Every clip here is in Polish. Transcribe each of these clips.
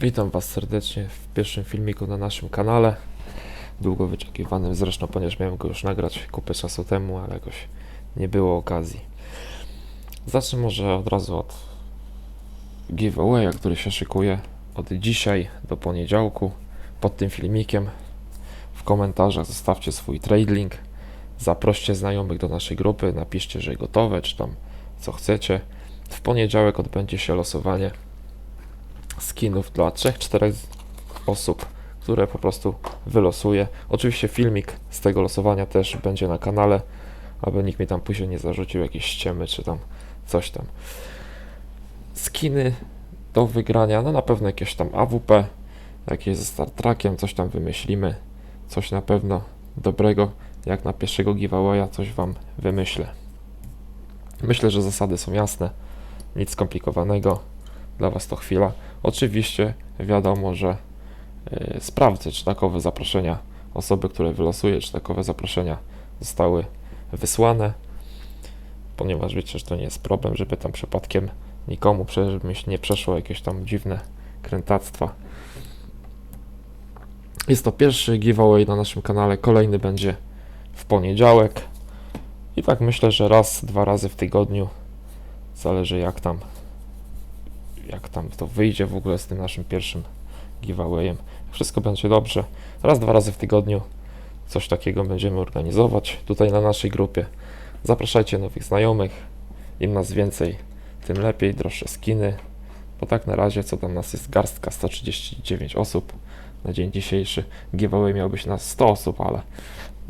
Witam Was serdecznie w pierwszym filmiku na naszym kanale. Długo wyczekiwanym zresztą, ponieważ miałem go już nagrać kupę czasu temu, ale jakoś nie było okazji. Zacznę może od razu od giveawaya, który się szykuje od dzisiaj do poniedziałku. Pod tym filmikiem w komentarzach zostawcie swój trade link. Zaproście znajomych do naszej grupy, napiszcie, że gotowe, czy tam co chcecie. W poniedziałek odbędzie się losowanie skinów dla 3-4 osób, które po prostu wylosuję. Oczywiście filmik z tego losowania też będzie na kanale, aby nikt mi tam później nie zarzucił jakieś ściemy czy tam coś tam. Skiny do wygrania, no na pewno jakieś tam AWP, jakieś ze Star Trekiem, coś tam wymyślimy, coś na pewno dobrego, jak na pierwszego giveawaya coś Wam wymyślę. Myślę, że zasady są jasne, nic skomplikowanego, dla Was to chwila. Oczywiście wiadomo, że y, sprawdzę, czy takowe zaproszenia, osoby, które wylosuję, czy takowe zaproszenia zostały wysłane, ponieważ wiecie, że to nie jest problem, żeby tam przypadkiem nikomu żeby nie przeszło jakieś tam dziwne krętactwa. Jest to pierwszy giveaway na naszym kanale, kolejny będzie w poniedziałek. I tak myślę, że raz, dwa razy w tygodniu, zależy jak tam jak tam to wyjdzie w ogóle z tym naszym pierwszym giveawayem. Wszystko będzie dobrze. Raz, dwa razy w tygodniu coś takiego będziemy organizować tutaj na naszej grupie. Zapraszajcie nowych znajomych. Im nas więcej, tym lepiej. Droższe skiny. Bo tak na razie, co tam nas jest garstka, 139 osób na dzień dzisiejszy. Giveaway miał być na 100 osób, ale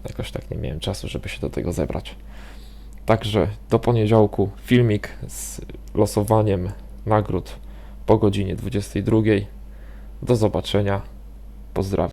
jakoś tak nie miałem czasu, żeby się do tego zebrać. Także do poniedziałku filmik z losowaniem nagród po godzinie 22. Do zobaczenia. Pozdrawiam.